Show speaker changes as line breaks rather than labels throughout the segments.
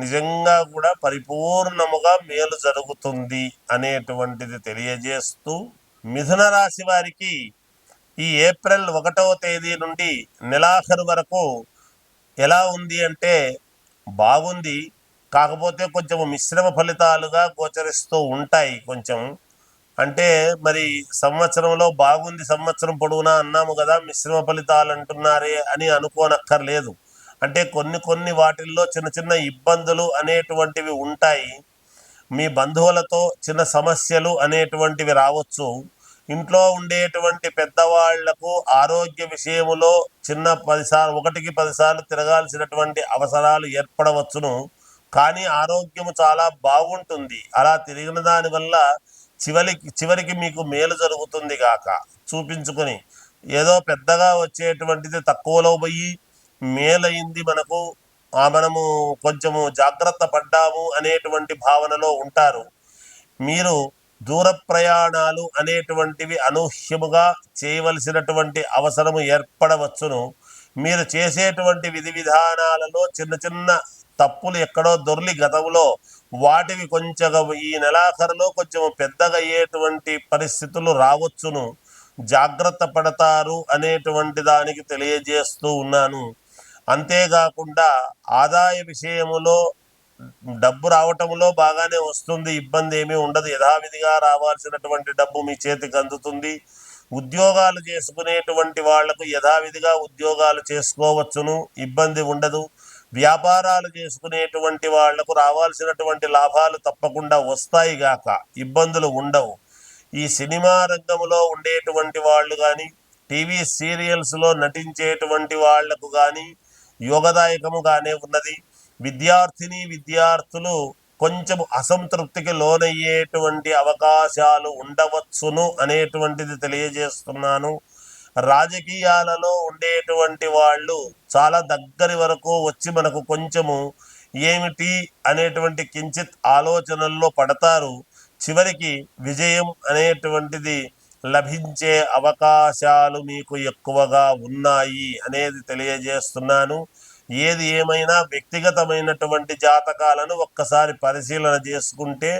నిజంగా కూడా పరిపూర్ణముగా మేలు జరుగుతుంది అనేటువంటిది తెలియజేస్తూ మిథున రాశి వారికి ఈ ఏప్రిల్ ఒకటవ తేదీ నుండి నెలాఖరు వరకు ఎలా ఉంది అంటే బాగుంది. కాకపోతే కొంచెం మిశ్రమ ఫలితాలుగా గోచరిస్తూ ఉంటాయి కొంచెం. అంటే మరి సంవత్సరంలో బాగుంది సంవత్సరం పొడవునా అన్నాము కదా మిశ్రమ ఫలితాలు అంటున్నారే అని అనుకోనక్కర్లేదు. అంటే కొన్ని కొన్ని వాటిల్లో చిన్న చిన్న ఇబ్బందులు అనేటువంటివి ఉంటాయి. మీ బంధువులతో చిన్న సమస్యలు అనేటువంటివి రావచ్చు. ఇంట్లో ఉండేటువంటి పెద్దవాళ్ళకు ఆరోగ్య విషయములో చిన్న పదిసార్లు ఒకటికి పదిసార్లు తిరగాల్సినటువంటి అవసరాలు ఏర్పడవచ్చును. కానీ ఆరోగ్యము చాలా బాగుంటుంది. అలా తిరిగిన దానివల్ల చివరికి చివరికి మీకు మేలు జరుగుతుంది గాక. చూపించుకొని ఏదో పెద్దగా వచ్చేటువంటిది తక్కువలో పోయి మేలైంది మనకు ఆ మనము కొంచెము జాగ్రత్త పడ్డాము అనేటువంటి భావనలో ఉంటారు. మీరు దూర ప్రయాణాలు అనేటువంటివి అనూహ్యముగా చేయవలసినటువంటి అవసరము ఏర్పడవచ్చును. మీరు చేసేటువంటి విధి విధానాలలో చిన్న చిన్న తప్పులు ఎక్కడో దొర్లి గతంలో వాటివి కొంచెం ఈ నెలాఖరులో కొంచెం పెద్దగా అయ్యేటువంటి పరిస్థితులు రావచ్చును. జాగ్రత్త పడతారు అనేటువంటి దానికి తెలియజేస్తూ ఉన్నాను. అంతేకాకుండా ఆదాయ విషయములో డబ్బు రావటంలో బాగానే వస్తుంది ఇబ్బంది ఏమీ ఉండదు. యథావిధిగా రావాల్సినటువంటి డబ్బు మీ చేతికి అందుతుంది. ఉద్యోగాలు చేసుకునేటువంటి వాళ్ళకు యథావిధిగా ఉద్యోగాలు చేసుకోవచ్చును ఇబ్బంది ఉండదు. వ్యాపారాలు చేసుకునేటువంటి వాళ్ళకు రావాల్సినటువంటి లాభాలు తప్పకుండా వస్తాయి గాక ఇబ్బందులు ఉండవు. ఈ సినిమా రంగంలో ఉండేటువంటి వాళ్ళు కానీ టీవీ సీరియల్స్లో నటించేటువంటి వాళ్ళకు కానీ యోగదాయకముగానే ఉన్నది. విద్యార్థిని విద్యార్థులు కొంచెం అసంతృప్తికి లోనయ్యేటువంటి అవకాశాలు ఉండవచ్చును అనేటువంటిది తెలియజేస్తున్నాను. రాజకీయాలలో ఉండేటువంటి వాళ్ళు చాలా దగ్గరి వరకు వచ్చి మనకు కొంచెము ఏమిటి అనేటువంటి కించిత్ ఆలోచనల్లో పడతారు. చివరికి విజయం అనేటువంటిది లభించే అవకాశాలు మీకు ఎక్కువగా ఉన్నాయి అనేది తెలియజేస్తున్నాను. ఏది ఏమైనా వ్యక్తిగతమైనటువంటి జాతకాలను ఒక్కసారి పరిశీలన చేసుకుంటే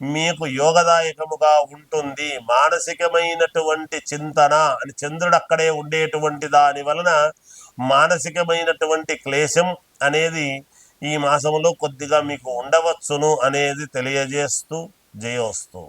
మీకు యోగదాయకముగా ఉంటుంది. మానసికమైనటువంటి చింతన అని చంద్రుడు అక్కడే ఉండేటువంటి దాని వలన మానసికమైనటువంటి క్లేశం అనేది ఈ మాసంలో కొద్దిగా మీకు ఉండవచ్చును అనేది తెలియజేస్తూ జయోస్తూ.